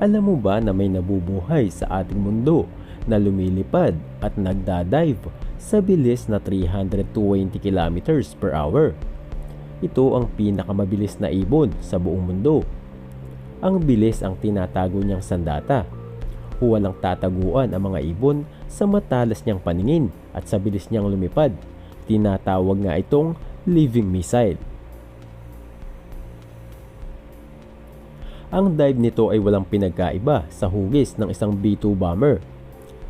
Alam mo ba na may nabubuhay sa ating mundo na lumilipad at nagdadive sa bilis na 320 kilometers per hour? Ito ang pinakamabilis na ibon sa buong mundo. Ang bilis ang tinatago niyang sandata. Walang tataguan ang mga ibon sa matalas niyang paningin at sa bilis niyang lumipad. Tinatawag nga itong living missile. Ang dive nito ay walang pinagkaiba sa hugis ng isang B-2 bomber.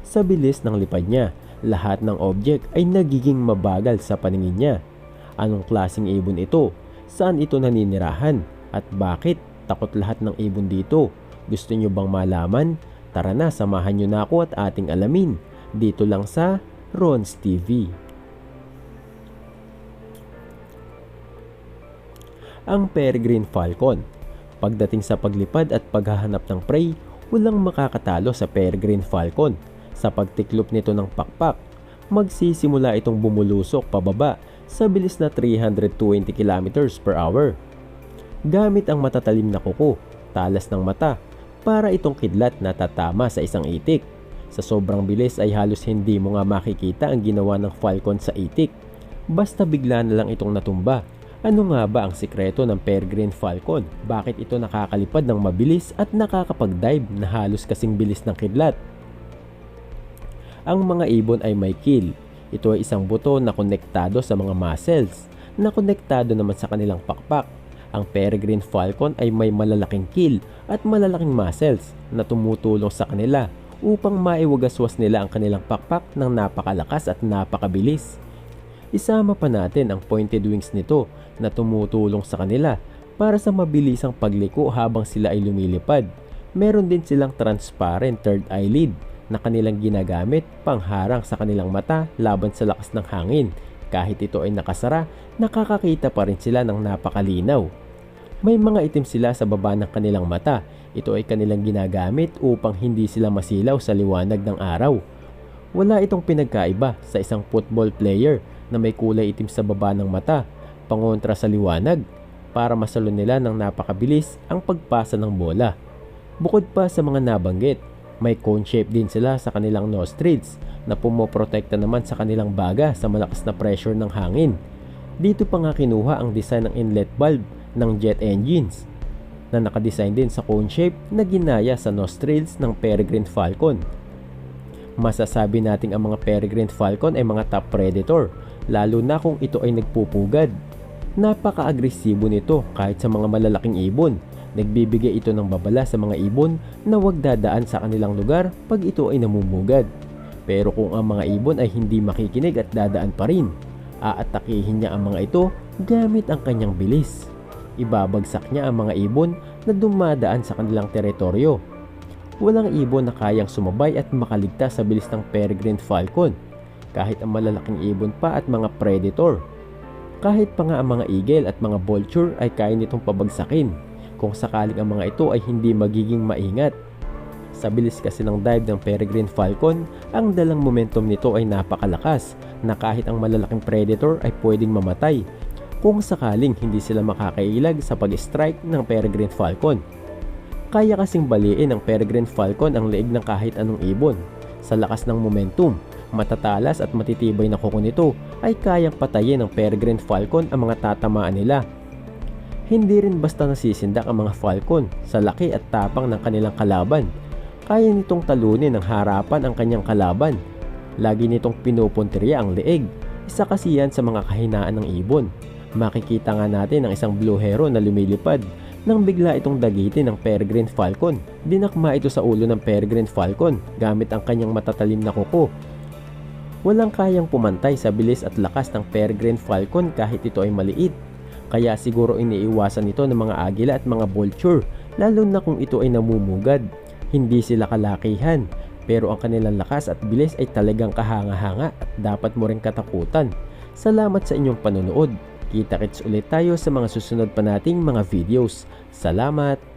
Sa bilis ng lipad niya, lahat ng object ay nagiging mabagal sa paningin niya. Anong klasing ibon ito? Saan ito naninirahan? At bakit takot lahat ng ibon dito? Gusto niyo bang malaman? Tara na, samahan niyo na ako at ating alamin. Dito lang sa Ron's TV. Ang Peregrine Falcon Pagdating sa paglipad at paghahanap ng prey, walang makakatalo sa Peregrine Falcon. Sa pagtiklop nito ng pakpak, magsisimula itong bumulusok pababa sa bilis na 320 km per hour. Gamit ang matatalim na kuko, talas ng mata, para itong kidlat na tatama sa isang itik. Sa sobrang bilis ay halos hindi mo nga makikita ang ginawa ng Falcon sa itik. Basta bigla na lang itong natumba ano nga ba ang sikreto ng Peregrine Falcon? Bakit ito nakakalipad ng mabilis at nakakapag-dive na halos kasing bilis ng kidlat? Ang mga ibon ay may kill. Ito ay isang buto na konektado sa mga muscles na konektado naman sa kanilang pakpak. Ang Peregrine Falcon ay may malalaking kill at malalaking muscles na tumutulong sa kanila upang maiwagaswas nila ang kanilang pakpak ng napakalakas at napakabilis. Isama pa natin ang pointed wings nito na tumutulong sa kanila para sa mabilisang pagliko habang sila ay lumilipad. Meron din silang transparent third eyelid na kanilang ginagamit pangharang sa kanilang mata laban sa lakas ng hangin. Kahit ito ay nakasara, nakakakita pa rin sila ng napakalinaw. May mga itim sila sa baba ng kanilang mata. Ito ay kanilang ginagamit upang hindi sila masilaw sa liwanag ng araw. Wala itong pinagkaiba sa isang football player na may kulay itim sa baba ng mata pangontra sa liwanag para masalo nila ng napakabilis ang pagpasa ng bola. Bukod pa sa mga nabanggit, may cone shape din sila sa kanilang nostrils na pumoprotekta naman sa kanilang baga sa malakas na pressure ng hangin. Dito pa nga kinuha ang design ng inlet valve ng jet engines na nakadesign din sa cone shape na ginaya sa nostrils ng Peregrine Falcon. Masasabi nating ang mga Peregrine Falcon ay mga top predator lalo na kung ito ay nagpupugad Napaka-agresibo nito kahit sa mga malalaking ibon. Nagbibigay ito ng babala sa mga ibon na huwag dadaan sa kanilang lugar pag ito ay namumugad. Pero kung ang mga ibon ay hindi makikinig at dadaan pa rin, aatakihin niya ang mga ito gamit ang kanyang bilis. Ibabagsak niya ang mga ibon na dumadaan sa kanilang teritoryo. Walang ibon na kayang sumabay at makaligtas sa bilis ng peregrine falcon kahit ang malalaking ibon pa at mga predator kahit pa nga ang mga eagle at mga vulture ay kaya nitong pabagsakin kung sakaling ang mga ito ay hindi magiging maingat. Sa bilis kasi ng dive ng Peregrine Falcon, ang dalang momentum nito ay napakalakas na kahit ang malalaking predator ay pwedeng mamatay kung sakaling hindi sila makakailag sa pag-strike ng Peregrine Falcon. Kaya kasing baliin ng Peregrine Falcon ang leeg ng kahit anong ibon sa lakas ng momentum matatalas at matitibay na kuko nito ay kayang patayin ng peregrine falcon ang mga tatamaan nila. Hindi rin basta nasisindak ang mga falcon sa laki at tapang ng kanilang kalaban. Kaya nitong talunin ng harapan ang kanyang kalaban. Lagi nitong pinupunteriya ang leeg. Isa kasi yan sa mga kahinaan ng ibon. Makikita nga natin ang isang blue hero na lumilipad nang bigla itong dagitin ng peregrine falcon. Dinakma ito sa ulo ng peregrine falcon gamit ang kanyang matatalim na kuko Walang kayang pumantay sa bilis at lakas ng peregrine falcon kahit ito ay maliit. Kaya siguro iniiwasan ito ng mga agila at mga vulture lalo na kung ito ay namumugad. Hindi sila kalakihan pero ang kanilang lakas at bilis ay talagang kahanga-hanga at dapat mo rin katakutan. Salamat sa inyong panonood. Kita-kits ulit tayo sa mga susunod pa nating mga videos. Salamat!